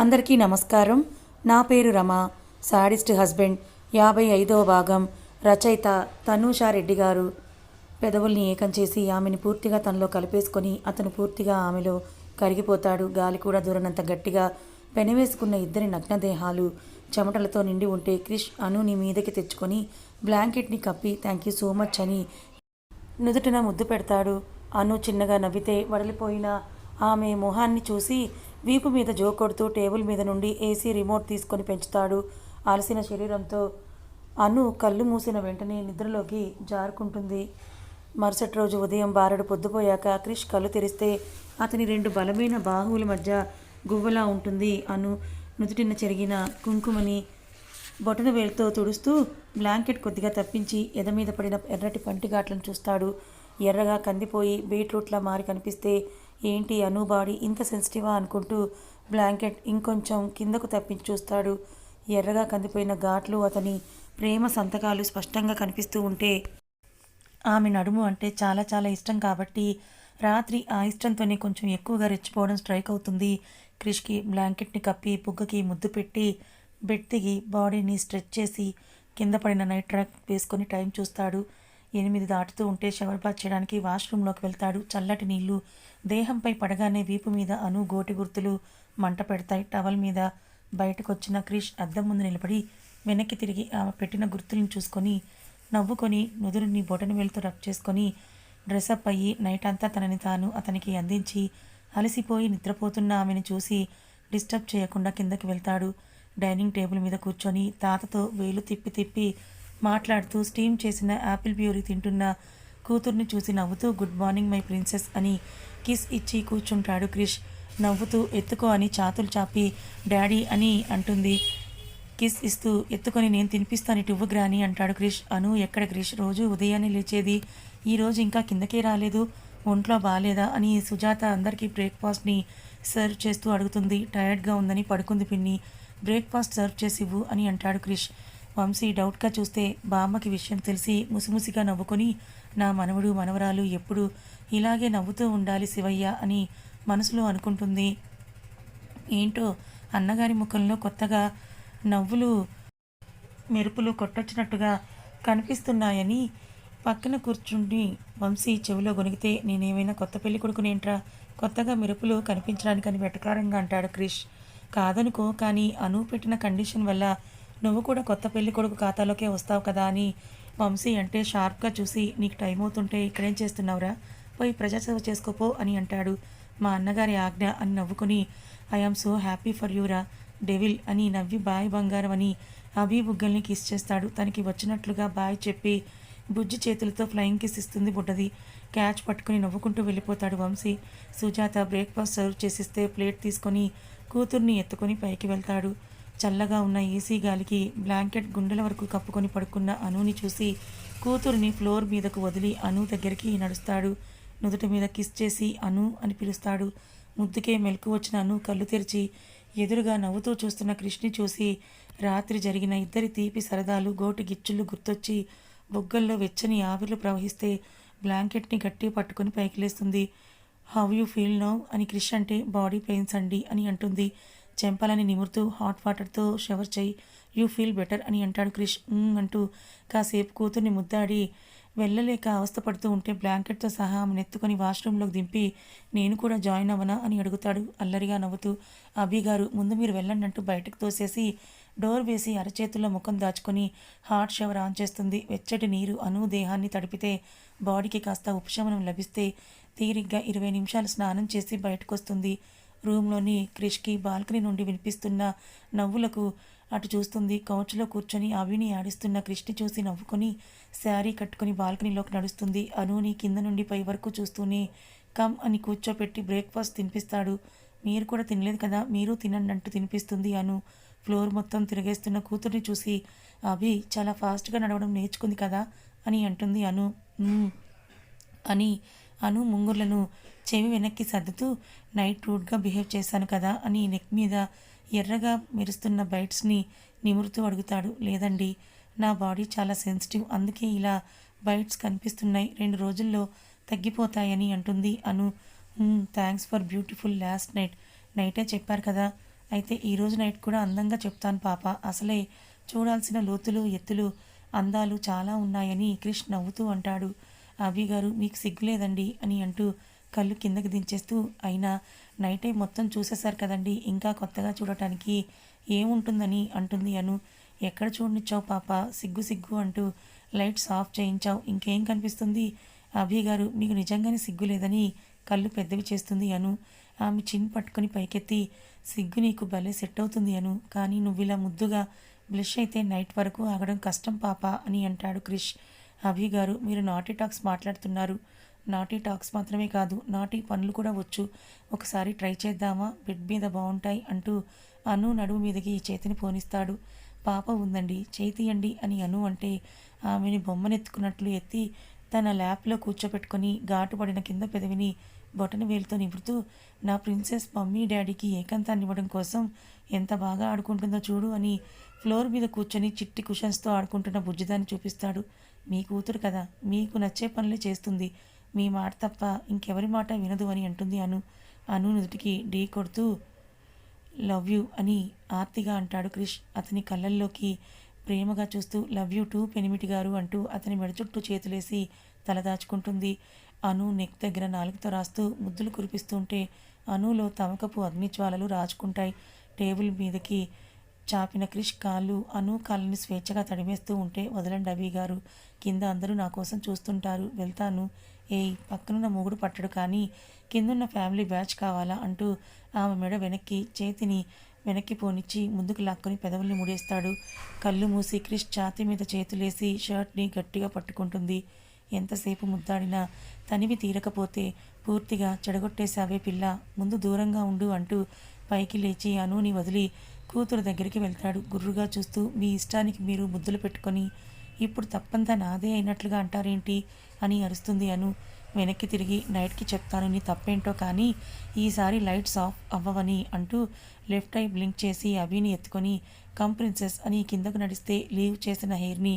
అందరికీ నమస్కారం. నా పేరు రమ. Sadist husband. యాభై ఐదవ భాగం. రచయిత తనూషా రెడ్డి గారు. పెదవుల్ని ఏకం చేసి ఆమెని పూర్తిగా తనలో కలిపేసుకొని అతను పూర్తిగా ఆమెలో కరిగిపోతాడు. గాలి కూడా దూరనంత గట్టిగా పెనవేసుకున్న ఇద్దరి నగ్నదేహాలు చెమటలతో నిండి ఉంటే క్రిష్ అనుని మీదకి తెచ్చుకొని బ్లాంకెట్ని కప్పి థ్యాంక్ యూ సో మచ్ అని నుదుటిన ముద్దు పెడతాడు. అను చిన్నగా నవ్వితే వడలిపోయిన ఆమె మొహాన్ని చూసి వీపు మీద జోకొడుతూ టేబుల్ మీద నుండి ఏసీ రిమోట్ తీసుకొని పెంచుతాడు. అలసిన శరీరంతో అను కళ్ళు మూసిన వెంటనే నిద్రలోకి జారుకుంటుంది. మరుసటి రోజు ఉదయం బారడు పొద్దుపోయాక క్రిష్ కళ్ళు తెరిస్తే అతని రెండు బలమైన బాహువుల మధ్య గువ్వలా ఉంటుంది. అను నుదుటిన చెరిగిన కుంకుమని బొటన వేలుతో తుడుస్తూ బ్లాంకెట్ కొద్దిగా తప్పించి ఎద మీద పడిన ఎర్రటి పంటిగాట్లను చూస్తాడు. ఎర్రగా కందిపోయి బీట్రూట్లా మారి కనిపిస్తే ఏంటి అనుబాడి ఇంత సెన్సిటివా అనుకుంటూ బ్లాంకెట్ ఇంకొంచెం కిందకు తప్పించి చూస్తాడు. ఎర్రగా కందిపోయిన ఘాట్లు అతని ప్రేమ సంతకాలు స్పష్టంగా కనిపిస్తూ ఉంటే ఆమె నడుము అంటే చాలా చాలా ఇష్టం కాబట్టి రాత్రి ఆ ఇష్టంతోనే కొంచెం ఎక్కువగా రెచ్చిపోవడం స్ట్రైక్ అవుతుంది. క్రిష్కి బ్లాంకెట్ని కప్పి బుగ్గకి ముద్దు పెట్టి బెడ్ దిగి బాడీని స్ట్రెచ్ చేసి కింద పడిన నైట్ ట్రాక్ వేసుకొని టైం చూస్తాడు. ఎనిమిది దాటుతూ ఉంటే షవర్ బాత్ చేయడానికి వాష్రూమ్లోకి వెళ్తాడు. చల్లటి నీళ్ళు దేహంపై పడగానే వీపు మీద అను గోటి గుర్తులు మంట పెడతాయి. టవల్ మీద బయటకొచ్చిన క్రిష్ అద్దం ముందు నిలబడి వెనక్కి తిరిగి ఆమె పెట్టిన గుర్తులను చూసుకొని నవ్వుకొని నుదురుని బొటన వేలుతో రబ్ చేసుకొని డ్రెస్అప్ అయ్యి నైట్ అంతా తనని తాను అతనికి అందించి అలసిపోయి నిద్రపోతున్న ఆమెను చూసి డిస్టర్బ్ చేయకుండా కిందకి వెళ్తాడు. డైనింగ్ టేబుల్ మీద కూర్చొని తాతతో వేలు తిప్పి తిప్పి మాట్లాడుతూ స్టీమ్ చేసిన యాపిల్ ప్యూరీ తింటున్న కూతుర్ని చూసి నవ్వుతూ గుడ్ మార్నింగ్ మై ప్రిన్సెస్ అని కిస్ ఇచ్చి కూర్చుంటాడు క్రిష్. నవ్వుతూ ఎత్తుకో అని చాతులు చాపి డాడీ అని అంటుంది. కిస్ ఇస్తూ ఎత్తుకొని నేను తినిపిస్తాను ఇటు గ్రాని అంటాడు క్రిష్. అను ఎక్కడ క్రిష్? రోజు ఉదయాన్నే లేచేది. ఈ రోజు ఇంకా కిందకే రాలేదు. ఒంట్లో బాగాలేదా అని సుజాత అందరికీ బ్రేక్ఫాస్ట్ని సర్వ్ చేస్తూ అడుగుతుంది. టైర్డ్గా ఉందని పడుకుంది పిన్ని. బ్రేక్ఫాస్ట్ సర్వ్ చేసి ఇవ్వు అని అంటాడు క్రిష్. వంశీ డౌట్గా చూస్తే బామ్మకి విషయం తెలిసి ముసిముసిగా నవ్వుకొని నా మనవడు మనవరాలు ఎప్పుడు ఇలాగే నవ్వుతూ ఉండాలి శివయ్య అని మనసులో అనుకుంటుంది. ఏంటో అన్నగారి ముఖంలో కొత్తగా నవ్వులు మెరుపులు కొట్టొచ్చినట్టుగా కనిపిస్తున్నాయని పక్కన కూర్చుండి వంశీ చెవిలో గొనిగితే నేనేమైనా కొత్త పెళ్ళి కొడుకునేంట్రా కొత్తగా మెరుపులు కనిపించడానికని వెటకారంగా అంటాడు క్రిష్. కాదనుకో కానీ అను పెట్టిన కండిషన్ వల్ల నువ్వు కూడా కొత్త పెళ్ళి కొడుకు ఖాతాలోకే వస్తావు కదా అని వంశీ అంటే షార్ప్గా చూసి నీకు టైం అవుతుంటే ఇక్కడేం చేస్తున్నావురా? పోయి ప్రజాసేవ చేసుకోపో అని అంటాడు. మా అన్నగారి ఆజ్ఞ అని నవ్వుకుని I am so happy for యూరా devil అని నవ్వి బాయ్ బంగారం అని అభి బుగ్గల్ని కిస్ చేస్తాడు. తనకి వచ్చినట్లుగా బాయ్ చెప్పి బుజ్జి చేతులతో ఫ్లయింగ్ కిస్ ఇస్తుంది బుడ్డది. క్యాచ్ పట్టుకుని నవ్వుకుంటూ వెళ్ళిపోతాడు వంశీ. సుజాత బ్రేక్ఫాస్ట్ సర్వ్ చేసిస్తే ప్లేట్ తీసుకొని కూతుర్ని ఎత్తుకొని పైకి వెళ్తాడు. చల్లగా ఉన్న ఏసీ గాలికి బ్లాంకెట్ గుండెల వరకు కప్పుకొని పడుకున్న అనుని చూసి కూతురిని ఫ్లోర్ మీదకు వదిలి అను దగ్గరికి నడుస్తాడు. నుదుటి మీద కిస్ చేసి అను అని పిలుస్తాడు. ముద్దుకే మెలకు వచ్చిన అను కళ్ళు తెరిచి ఎదురుగా నవ్వుతూ చూస్తున్న కృష్ణి చూసి రాత్రి జరిగిన ఇద్దరి తీపి సరదాలు గోటి గిచ్చులు గుర్తొచ్చి బొగ్గల్లో వెచ్చని ఆవిర్లు ప్రవహిస్తే బ్లాంకెట్ని గట్టి పట్టుకొని పైకి లేస్తుంది హౌ యూ ఫీల్ నౌ? అని క్రిష్ అంటే బాడీ పెయిన్స్ అండి అని అంటుంది. చెంపాలని నిమురుతూ హాట్ వాటర్తో షవర్ చేయి. యూ ఫీల్ బెటర్ అని అంటాడు క్రిష్. అంటూ కాసేపు కూతుర్ని ముద్దాడి వెళ్ళలేక అవస్థపడుతూ ఉంటే బ్లాంకెట్తో సహా ఆమె ఎత్తుకొని వాష్రూమ్లోకి దింపి నేను కూడా జాయిన్ అవ్వనా అని అడుగుతాడు అల్లరిగా నవ్వుతూ. అభి గారు ముందు మీరు వెళ్ళండి అంటూ బయటకు తోసేసి డోర్ వేసి అరచేతుల్లో ముఖం దాచుకొని హాట్ షవర్ ఆన్ చేస్తుంది. వెచ్చటి నీరు అను దేహాన్ని తడిపితే బాడీకి కాస్త ఉపశమనం లభిస్తే తీరిగ్గా ఇరవై నిమిషాలు స్నానం చేసి బయటకు వస్తుంది. రూమ్లోని క్రిష్కి బాల్కనీ నుండి వినిపిస్తున్న నవ్వులకు అటు చూస్తుంది. కౌచ్లో కూర్చొని అవిని ఆడిస్తున్న క్రిష్ని చూసి నవ్వుకొని శారీ కట్టుకొని బాల్కనీలోకి నడుస్తుంది. అనుని కింద నుండి పై వరకు చూస్తూనే కమ్ అని కూర్చోపెట్టి బ్రేక్ఫాస్ట్ తినిపిస్తాడు. మీరు కూడా తినలేదు కదా మీరు తినండి అంటూ తినిపిస్తుంది అను. ఫ్లోర్ మొత్తం తిరిగేస్తున్న కూతుర్ని చూసి అభి చాలా ఫాస్ట్గా నడవడం నేర్చుకుంది కదా అని అంటుంది అను. అని అను ముంగుర్లను చెవి వెనక్కి సర్దుతూ నైట్ రూడ్గా బిహేవ్ చేశాను కదా అని నెక్ మీద ఎర్రగా మెరుస్తున్న బైట్స్ని నిమురుతూ అడుగుతాడు. లేదండి నా బాడీ చాలా సెన్సిటివ్ అందుకే ఇలా బైట్స్ కనిపిస్తున్నాయి. రెండు రోజుల్లో తగ్గిపోతాయని అంటుంది Anu. Thanks for beautiful last night. నైటే చెప్పారు కదా. అయితే ఈరోజు నైట్ కూడా అందంగా చెప్తాను పాప. అసలే చూడాల్సిన లోతులు ఎత్తులు అందాలు చాలా ఉన్నాయని క్రిష్ నవ్వుతూ అంటాడు. అభి గారు మీకు సిగ్గులేదండి అని అంటూ కళ్ళు కిందకి దించేస్తూ అయినా నైటే మొత్తం చూసేశారు కదండి. ఇంకా కొత్తగా చూడటానికి ఏముంటుందని అంటుంది అను. ఎక్కడ చూడనిచ్చావు పాప? సిగ్గు సిగ్గు అంటూ లైట్స్ ఆఫ్ చేయించావు. ఇంకేం కనిపిస్తుంది? అభి గారు మీకు నిజంగానే సిగ్గు లేదని కళ్ళు పెద్దవి చేస్తుంది అను. ఆమె చిన్ పట్టుకొని పైకెత్తి సిగ్గు నీకు భలే సెట్ అవుతుంది అను. కానీ నువ్వు ఇలా ముద్దుగా బ్లష్ అయితే నైట్ వరకు ఆగడం కష్టం పాప అని అంటాడు క్రిష్. అభి గారు మీరు నాటీ టాక్స్ మాట్లాడుతున్నారు. నాటీ టాక్స్ మాత్రమే కాదు నాటీ పనులు కూడా వచ్చు. ఒకసారి ట్రై చేద్దామా? బెడ్ మీద బాగుంటాయి అంటూ అను నడుము మీదకి చేతిని పోనిస్తాడు. పాప ఉందండి చేతియండి అని అను అంటే ఆమెని బొమ్మనెత్తుకున్నట్లు ఎత్తి తన ల్యాప్లో కూర్చోపెట్టుకొని ఘాటు పడిన కింద పెదవిని బొటన వేలుతో నిపుడుతూ నా ప్రిన్సెస్ మమ్మీ డాడీకి ఏకాంతాన్ని ఇవ్వడం కోసం ఎంత బాగా ఆడుకుంటుందో చూడు అని ఫ్లోర్ మీద కూర్చొని చిట్టి కుషన్స్తో ఆడుకుంటున్న బుజ్జిదాన్ని చూపిస్తాడు. మీ కూతురు కదా మీకు నచ్చే పనులే చేస్తుంది. మీ మాట తప్ప ఇంకెవరి మాట వినదు అని అంటుంది అను. అను నుదుటికి ఢీ కొడుతూ లవ్ యూ అని ఆర్తిగా అంటాడు క్రిష్. అతని కళ్ళల్లోకి ప్రేమగా చూస్తూ లవ్ యూ టూ పెనిమిటి గారు అంటూ అతని మెడ చుట్టూ చేతులేసి తలదాచుకుంటుంది అను నెక్ దగ్గర నాలుగుతో రాస్తూ ముద్దులు కురిపిస్తుంటే అనులో తమకపు అగ్నిజ్వాలలు రాచుకుంటాయి టేబుల్ మీదకి చాపిన క్రిష్ కాళ్ళు అను కాళ్ళని స్వేచ్ఛగా తడిమేస్తూ ఉంటే వదలండి అవి గారు. కింద అందరూ నా కోసం చూస్తుంటారు. వెళ్తాను. ఏయ్ పక్కనున్న మొగుడు పట్టడు కానీ కిందున్న ఫ్యామిలీ బ్యాచ్ కావాలా అంటూ ఆమె మెడ వెనక్కి చేతిని వెనక్కి పోనిచ్చి ముందుకు లాక్కొని పెదవుల్ని ముడేస్తాడు. కళ్ళు మూసి క్రిష్ ఛాతి మీద చేతులేసి షర్ట్ని గట్టిగా పట్టుకుంటుంది. ఎంతసేపు ముద్దాడినా తనివి తీరకపోతే పూర్తిగా చెడగొట్టేశావే పిల్ల ముందు దూరంగా ఉండు అంటూ పైకి లేచి అనుని వదిలి కూతురు దగ్గరికి వెళ్తాడు. గుర్రుగా చూస్తూ మీ ఇష్టానికి మీరు ముద్దులు పెట్టుకొని ఇప్పుడు తప్పంతా నాదే అయినట్లుగా అంటారేంటి? అని అరుస్తుంది అను. వెనక్కి తిరిగి నైట్కి చెప్తాను నీ తప్పేంటో కానీ ఈసారి లైట్స్ ఆఫ్ అవ్వవని అంటూ లెఫ్ట్ ఐ బ్లింక్ చేసి అభిని ఎత్తుకొని కమ్ ప్రిన్సెస్ అని కిందకు నడిస్తే లీవ్ చేసిన హెయిర్ని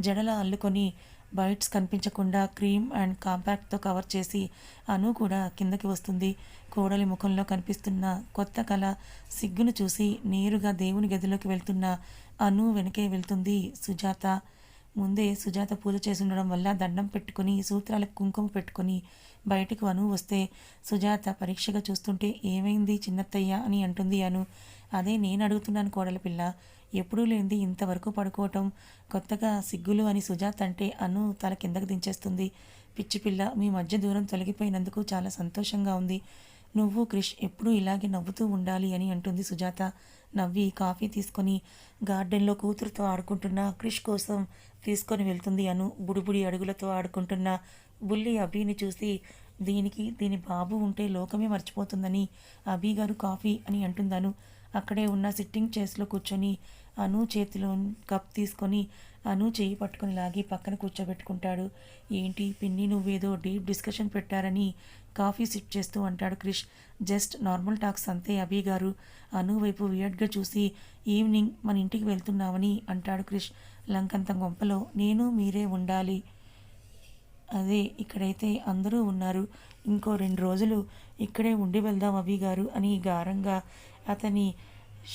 జడలా అల్లుకొని బైట్స్ కనిపించకుండా క్రీమ్ అండ్ కాంపాక్ట్తో కవర్ చేసి అను కూడా కిందకి వస్తుంది. కోడలి ముఖంలో కనిపిస్తున్న కొత్త కళ సిగ్గును చూసి నేరుగా దేవుని గదిలోకి వెళ్తున్న అను వెనకే వెళ్తుంది సుజాత. ముందే సుజాత పూజ చేసి ఉండడం వల్ల దండం పెట్టుకుని సూత్రాలకు కుంకుమ పెట్టుకుని బయటకు అను వస్తే సుజాత పరీక్షగా చూస్తుంటే ఏమైంది చిన్నత్తయ్య అని అంటుంది అను. అదే నేను అడుగుతున్నాను కోడలి పిల్ల. ఎప్పుడూ లేనిది ఇంతవరకు పడుకోవటం. కొత్తగా సిగ్గులు అని సుజాత అంటే అను తల కిందకు దించేస్తుంది. పిచ్చి పిల్ల మీ మధ్య దూరం తొలగిపోయినందుకు చాలా సంతోషంగా ఉంది. నువ్వు క్రిష్ ఎప్పుడూ ఇలాగే నవ్వుతూ ఉండాలి అని అంటుంది సుజాత. నవ్వి కాఫీ తీసుకొని గార్డెన్లో కూతురుతో ఆడుకుంటున్న క్రిష్ కోసం తీసుకొని వెళ్తుంది అను. బుడిబుడి అడుగులతో ఆడుకుంటున్న బుల్లి అభిని చూసి దీనికి దీని బాబు ఉంటే లోకమే మర్చిపోతుందని అభి గారు కాఫీ అని అంటుందను. అక్కడే ఉన్న సిట్టింగ్ చైర్స్లో కూర్చొని అను చేతిలో కప్ తీసుకొని అను చేయి పట్టుకొని లాగి పక్కన కూర్చోబెట్టుకుంటాడు. ఏంటి? పిన్ని నువ్వేదో డీప్ డిస్కషన్ పెట్టారని కాఫీ సిప్ చేస్తూ అంటాడు క్రిష్. జస్ట్ నార్మల్ టాక్స్ అంతే అభి గారు. అను వైపు వియర్డ్గా చూసి ఈవినింగ్ మన ఇంటికి వెళ్తున్నామని అంటాడు క్రిష్. లంకంత గొంపలో నేను మీరే ఉండాలి. అదే ఇక్కడైతే అందరూ ఉన్నారు. ఇంకో రెండు రోజులు ఇక్కడే ఉండి వెళ్దాం అభి గారు అని గారంగా అతని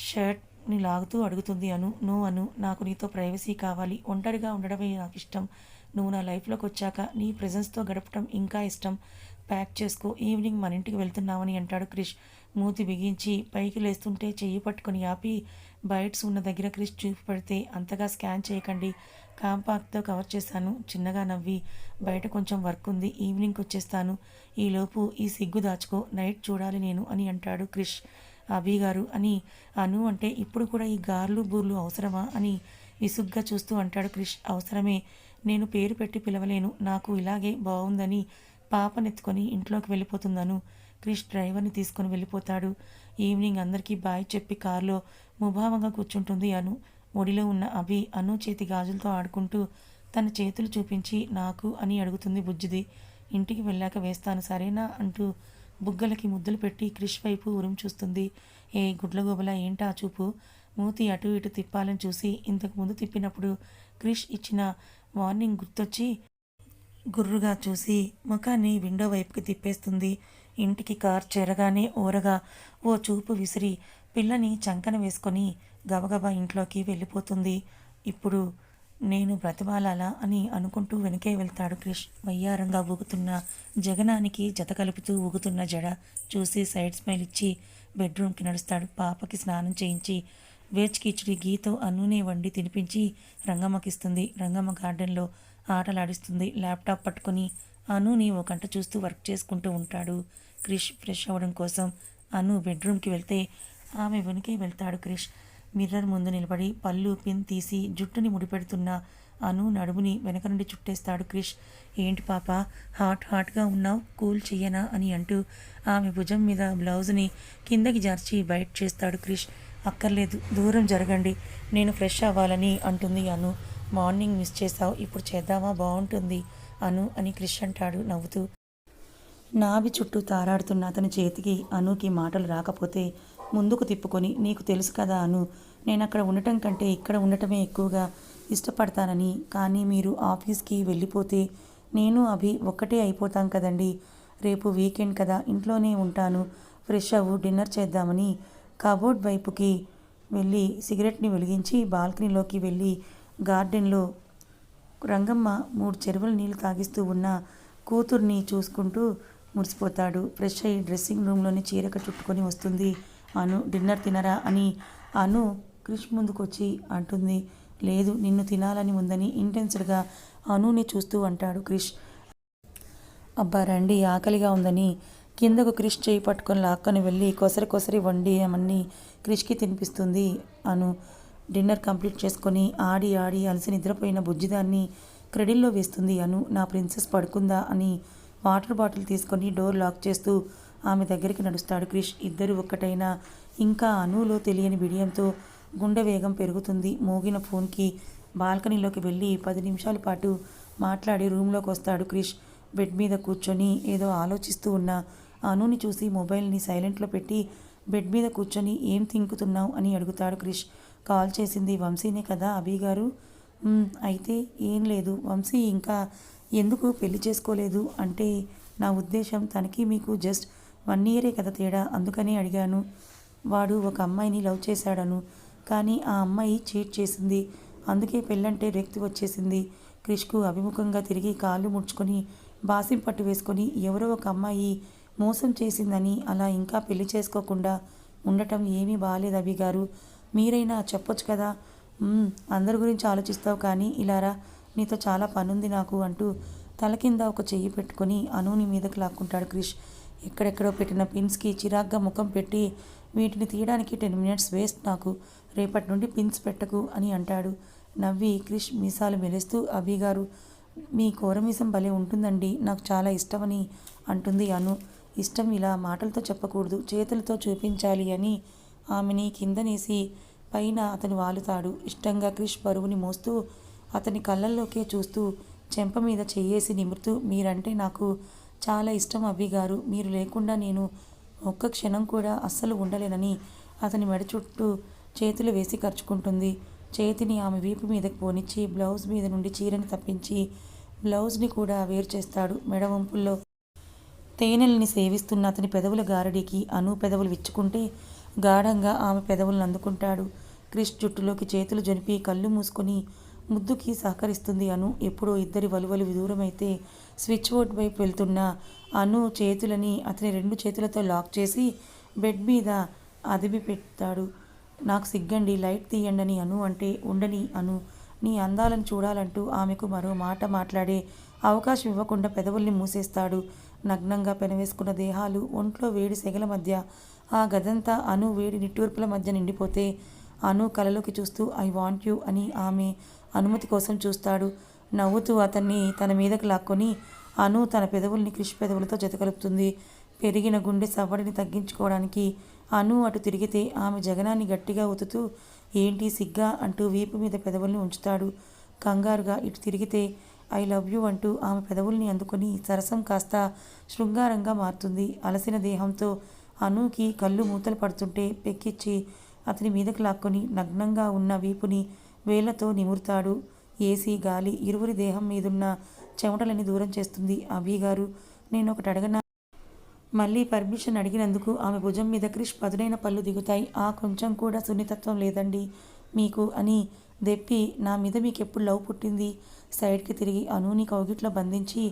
షర్ట్ ని లాగుతూ అడుగుతుంది అను నో అను నాకు నీతో ప్రైవసీ కావాలి. ఒంటరిగా ఉండడమే నాకు ఇష్టం. నువ్వు నా లైఫ్లోకి వచ్చాక నీ ప్రెజెన్స్తో గడపడం ఇంకా ఇష్టం. ప్యాక్ చేసుకో. ఈవినింగ్ మన ఇంటికి వెళ్తున్నామని అంటాడు క్రిష్. మూతి బిగించి పైకి లేస్తుంటే చెయ్యి పట్టుకొని ఆపి బైట్స్ ఉన్న దగ్గర క్రిష్ చూపి పెడితే అంతగా స్కాన్ చేయకండి. కాంపాక్ట్తో కవర్ చేశాను. చిన్నగా నవ్వి బయట కొంచెం వర్క్ ఉంది. ఈవినింగ్కి వచ్చేస్తాను. ఈలోపు ఈ సిగ్గు దాచుకో. నైట్ చూడాలి నేను అని అంటాడు క్రిష్. అభి గారు అని అను అంటే ఇప్పుడు కూడా ఈ గార్లు బూర్లు అవసరమా అని విసుగ్గా చూస్తూ అంటాడు క్రిష్. అవసరమే. నేను పేరు పెట్టి పిలవలేను. నాకు ఇలాగే బాగుందని పాపనెత్తుకొని ఇంట్లోకి వెళ్ళిపోతుందను. క్రిష్ డ్రైవర్ని తీసుకొని వెళ్ళిపోతాడు. ఈవినింగ్ అందరికీ బాయ్ చెప్పి కారులో ముభావంగా కూర్చుంటుంది అను. ఒడిలో ఉన్న అభి అను చేతి గాజులతో ఆడుకుంటూ తన చేతులు చూపించి నాకు అని అడుగుతుంది బుజ్జిది. ఇంటికి వెళ్ళాక వేస్తాను సరేనా? అంటూ బుగ్గలకి ముద్దులు పెట్టి క్రిష్ వైపు ఉరుము చూస్తుంది. ఏ గుడ్లగోబల ఏంటా చూపు? మూతి అటు ఇటు తిప్పాలని చూసి ఇంతకు ముందు తిప్పినప్పుడు క్రిష్ ఇచ్చిన వార్నింగ్ గుర్తొచ్చి గుర్రుగా చూసి ముఖాన్ని విండో వైపుకి తిప్పేస్తుంది. ఇంటికి కార్ చేరగానే ఓరగా ఓ చూపు విసిరి పిల్లని చంకన వేసుకొని గబగబా ఇంట్లోకి వెళ్ళిపోతుంది. ఇప్పుడు నేను బ్రతిమాలాలా అని అనుకుంటూ వెనకే వెళ్తాడు క్రిష్. వయ్యారంగా ఊగుతున్న జగనానికి జత కలుపుతూ ఊగుతున్న జడ చూసి సైడ్ స్మైల్ ఇచ్చి బెడ్రూమ్కి నడుస్తాడు. పాపకి స్నానం చేయించి వేజ్ కిచిడి గీతో అన్నునే వండి తినిపించి రంగమ్మకిస్తుంది. రంగమ్మ గార్డెన్లో ఆటలాడిస్తుంది. ల్యాప్టాప్ పట్టుకొని అనుని ఓ గంట చూస్తూ వర్క్ చేసుకుంటూ ఉంటాడు క్రిష్. ఫ్రెష్ అవ్వడం కోసం అను బెడ్రూమ్కి వెళ్తే ఆమె వెనుకే వెళ్తాడు క్రిష్. మిర్రర్ ముందు నిలబడి పళ్ళు పిన్ తీసి జుట్టుని ముడిపెడుతున్న అను నడుముని వెనక నుండి చుట్టేస్తాడు క్రిష్. ఏంటి పాప హాట్ హాట్గా ఉన్నావు కూల్ చెయ్యనా అని అంటూ ఆమె భుజం మీద బ్లౌజ్ని కిందకి జార్చి బయట చేస్తాడు క్రిష్. అక్కర్లేదు దూరం జరగండి నేను ఫ్రెష్ అవ్వాలని అంటుంది అను. మార్నింగ్ మిస్ చేసావు ఇప్పుడు చేద్దామా బాగుంటుంది అను అని క్రిష్ అంటాడు నవ్వుతూ. నాభి చుట్టూ తారాడుతున్న అతని చేతికి అనుకి మాటలు రాకపోతే ముందుకు తిప్పుకొని నీకు తెలుసు కదా అను నేను అక్కడ ఉండటం కంటే ఇక్కడ ఉండటమే ఎక్కువగా ఇష్టపడతానని. కానీ మీరు ఆఫీస్కి వెళ్ళిపోతే నేను అభి ఒక్కటే అయిపోతాం కదండి. రేపు వీకెండ్ కదా ఇంట్లోనే ఉంటాను. ఫ్రెష్ అవ్వు డిన్నర్ చేద్దామని. కబోర్డ్ వైపుకి వెళ్ళి సిగరెట్ని వెలిగించి బాల్కనీలోకి వెళ్ళి గార్డెన్లో రంగమ్మ మూడు చెరువుల నీళ్ళు తాగిస్తూ ఉన్న కూతుర్ని చూసుకుంటూ మురిసిపోతాడు. ఫ్రెష్ అయ్యి డ్రెస్సింగ్ రూమ్లోని చీరక చుట్టుకొని వస్తుంది. అను డిన్నర్ తినరా అని అను క్రిష్ ముందుకొచ్చి అంటుంది. లేదు నిన్ను తినాలని ఉందని ఇంటెన్స్డ్గా అనుని చూస్తూ అంటాడు క్రిష్. అబ్బా రండి ఆకలిగా ఉందని కిందకు క్రిష్ చేయి పట్టుకొని లాక్కొని వెళ్ళి కొసరి కొసరి వండి క్రిష్కి తినిపిస్తుంది అను. డిన్నర్ కంప్లీట్ చేసుకొని ఆడి ఆడి అలసి నిద్రపోయిన బుజ్జిదాన్ని క్రెడిల్లో వేస్తుంది అను. నా ప్రిన్సెస్ పడుకుందా అని వాటర్ బాటిల్ తీసుకొని డోర్ లాక్ చేస్తూ ఆమె దగ్గరికి నడుస్తాడు. క్రిష్ ఇద్దరు ఒక్కటైనా. ఇంకా అనువులో తెలియని బిడియంతో గుండె వేగం పెరుగుతుంది. మోగిన ఫోన్కి బాల్కనీలోకి వెళ్ళి పది నిమిషాల పాటు మాట్లాడి రూమ్లోకి వస్తాడు క్రిష్. బెడ్ మీద కూర్చొని ఏదో ఆలోచిస్తూ ఉన్న అనుని చూసి మొబైల్ని సైలెంట్లో పెట్టి బెడ్ మీద కూర్చొని ఏం తింకుతున్నావు అని అడుగుతాడు క్రిష్. కాల్ చేసింది వంశీనే కదా అభి గారు? అయితే ఏం లేదు. వంశీ ఇంకా ఎందుకు పెళ్ళి చేసుకోలేదు? అంటే నా ఉద్దేశం తనకి మీకు జస్ట్ వన్ ఇయరే కదా తేడా? అందుకని అడిగాను. వాడు ఒక అమ్మాయిని లవ్ చేశాడను. కానీ ఆ అమ్మాయి చీట్ చేసింది. అందుకే పెళ్ళంటే రెక్తి వచ్చేసింది. క్రిష్కు అభిముఖంగా తిరిగి కాళ్ళు ముడుచుకొని బాసిం పట్టు వేసుకొని ఎవరో ఒక అమ్మాయి మోసం చేసిందని అలా ఇంకా పెళ్ళి చేసుకోకుండా ఉండటం ఏమీ బాగాలేదు అభి గారు. మీరైనా చెప్పొచ్చు కదా? అందరి గురించి ఆలోచిస్తావు కానీ ఇలారా నీతో చాలా పనుంది నాకు అంటూ తల కింద ఒక చెయ్యి పెట్టుకొని అనుని మీదకి లాక్కుంటాడు క్రిష్. ఎక్కడెక్కడో పెట్టిన పిన్స్కి చిరాగ్గా ముఖం పెట్టి వీటిని తీయడానికి టెన్ మినిట్స్ వేస్ట్ నాకు. రేపటి నుండి పిన్స్ పెట్టకు అని అంటాడు. నవ్వి క్రిష్ మీసాలు మెలేస్తూ అభి గారు మీ కోరమీసం భలే ఉంటుందండి. నాకు చాలా ఇష్టమని అంటుంది అను. ఇష్టం ఇలా మాటలతో చెప్పకూడదు చేతులతో చూపించాలి అని ఆమెని కిందనేసి పైన అతను వాలుతాడు. ఇష్టంగా క్రిష్ బరువుని మోస్తూ అతని కళ్ళల్లోకే చూస్తూ చెంప మీద చెయ్యేసి నిమురుతూ మీరంటే నాకు చాలా ఇష్టం అవి గారు. మీరు లేకుండా నేను ఒక్క క్షణం కూడా అస్సలు ఉండలేనని అతని మెడ చుట్టూ చేతులు వేసి ఖర్చుకుంటుంది చేతిని ఆమె వీపు మీదకు పోనిచ్చి బ్లౌజ్ మీద నుండి చీరని తప్పించి బ్లౌజ్ని కూడా వేరు చేస్తాడు. మెడ వంపుల్లో తేనెల్ని సేవిస్తున్న అతని పెదవుల గారడికి అను పెదవులు విచ్చుకుంటే గాఢంగా ఆమె పెదవులను అందుకుంటాడు. క్రిష్ జుట్టులోకి చేతులు జనిపి కళ్ళు మూసుకొని ముద్దుకి సహకరిస్తుంది అను. ఎప్పుడో ఇద్దరి వలువలు దూరమైతే స్విచ్ బోర్డ్ వైపు వెళ్తున్న అను చేతులని అతని రెండు చేతులతో లాక్ చేసి బెడ్ మీద అదిమి పెడతాడు నాకు సిగ్గండి లైట్ తీయండి అని అను అంటే ఉండని అను. నీ అందాలను చూడాలంటూ ఆమెకు మరో మాట మాట్లాడే అవకాశం ఇవ్వకుండా పెదవుల్ని మూసేస్తాడు. నగ్నంగా పెనవేసుకున్న దేహాలు ఒంట్లో వేడి సెగల మధ్య. ఆ గదంతా అను వేడి నిట్టూర్పుల మధ్య నిండిపోతే అను కలలోకి చూస్తూ ఐ వాంట్ యూ అని ఆమె అనుమతి కోసం చూస్తాడు. నవ్వుతూ అతన్ని తన మీదకు లాక్కొని అను తన పెదవుల్ని కృషి పెదవులతో జతకలుపుతుంది. పెరిగిన గుండె సవ్వడిని తగ్గించుకోవడానికి అను అటు తిరిగితే ఆమె జగనాన్ని గట్టిగా ఉతుతూ ఏంటి సిగ్గా? అంటూ వీపు మీద పెదవుల్ని ఉంచుతాడు. కంగారుగా ఇటు తిరిగితే ఐ లవ్ యూ అంటూ ఆమె పెదవుల్ని అందుకొని సరసం కాస్త శృంగారంగా మారుతుంది. అలసిన దేహంతో అనుకి కళ్ళు మూతలు పడుతుంటే పెక్కిచ్చి అతని మీదకు లాక్కొని నగ్నంగా ఉన్న వీపుని వేళ్ళతో నిమురుతాడు. ఏసీ గాలి ఇరువురి దేహం మీదున్న చెమటలని దూరం చేస్తుంది. అభి గారు నేను ఒకటి అడగనా? మళ్ళీ పర్మిషన్ అడిగినందుకు ఆమె భుజం మీద క్రిష్ పదునైన పళ్ళు దిగుతాయి. ఆ కొంచెం కూడా సున్నితత్వం లేదండి మీకు అని దెప్పి నా మీద మీకు ఎప్పుడు లవ్ పుట్టింది? సైడ్కి తిరిగి అనూని కౌగిట్లో బంధించి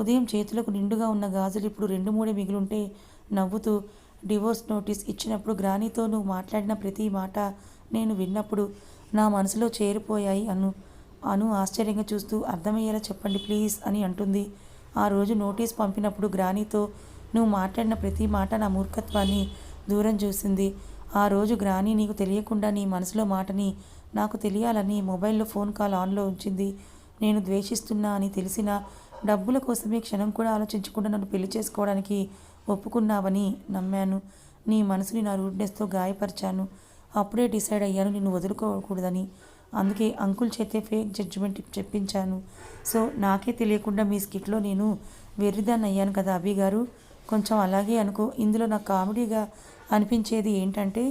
ఉదయం చేతులకు నిండుగా ఉన్న గాజులు ఇప్పుడు రెండు మూడే మిగులుంటే నవ్వుతూ డివోర్స్ నోటీస్ ఇచ్చినప్పుడు గ్రానీతో నువ్వు మాట్లాడిన ప్రతి మాట నేను విన్నప్పుడు నా మనసులో చేరిపోయాయి అను అను ఆశ్చర్యంగా చూస్తూ అర్థమయ్యేలా చెప్పండి ప్లీజ్ అని అంటుంది. ఆ రోజు నోటీస్ పంపినప్పుడు గ్రానీతో నువ్వు మాట్లాడిన ప్రతి మాట నా మూర్ఖత్వాన్ని దూరం చూసింది. ఆ రోజు గ్రాని నీకు తెలియకుండా నీ మనసులో మాటని నాకు తెలియాలని మొబైల్లో ఫోన్ కాల్ ఆన్లో ఉంచింది. నేను ద్వేషిస్తున్నా అని తెలిసిన డబ్బుల కోసమే క్షణం కూడా ఆలోచించకుండా నన్ను పెళ్ళి చేసుకోవడానికి ఒప్పుకున్నావని నమ్మాను. నీ మనసుని నా రూడ్నెస్తో గాయపరిచాను. అప్పుడే డిసైడ్ అయ్యాను నిన్ను వదులుకోకూడదని. అందుకే అంకుల్ చేతే ఫేక్ జడ్జిమెంట్ చెప్పించాను. సో నాకే తెలియకుండా మీ స్కిట్లో నేను వెర్రిదాన్ని అయ్యాను కదా అభి గారు. కొంచెం అలాగే అనుకో. ఇందులో నాకు కామెడీగా అనిపించేది ఏంటంటే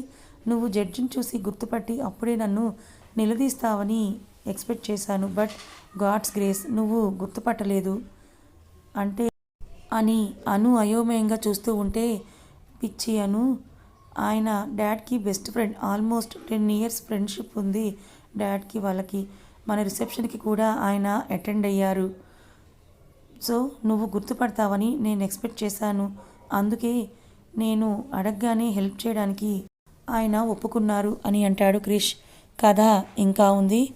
నువ్వు జడ్జిని చూసి గుర్తుపట్టి అప్పుడే నన్ను నిలదీస్తావని ఎక్స్పెక్ట్ చేశాను. బట్ గాడ్స్ గ్రేస్ నువ్వు గుర్తుపట్టలేదు అంటే అని అను అయోమయంగా చూస్తూ ఉంటే పిచ్చి అను ఆయన డాడ్కి best friend almost ten years friendship ఉంది డాడ్కి వాళ్ళకి. మన రిసెప్షన్కి కూడా ఆయన అటెండ్ అయ్యారు. సో నువ్వు గుర్తుపడతావని నేను ఎక్స్పెక్ట్ చేశాను. అందుకే నేను అడగగానే హెల్ప్ చేయడానికి ఆయన ఒప్పుకున్నారు అని అంటాడు క్రిష్. కథ ఇంకా ఉంది.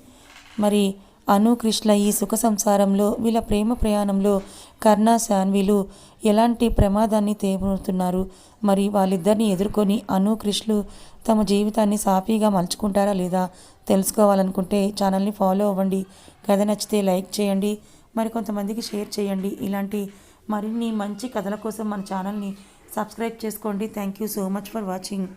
మరి అను కృష్ణ ఈ సుఖ సంసారంలో వీళ్ళ ప్రేమ ప్రయాణంలో కర్ణ శాన్విలు ఎలాంటి ప్రమాదాన్ని తేబోతున్నారు? మరి వాళ్ళిద్దరిని ఎదుర్కొని అను క్రిష్లు తమ జీవితాన్ని సాఫీగా మలుచుకుంటారా లేదా తెలుసుకోవాలనుకుంటే ఛానల్ని ఫాలో అవ్వండి. కథ నచ్చితే లైక్ చేయండి. మరి కొంతమందికి షేర్ చేయండి. ఇలాంటి మరిన్ని మంచి కథల కోసం మన ఛానల్ని సబ్స్క్రైబ్ చేసుకోండి. Thank you so much for watching.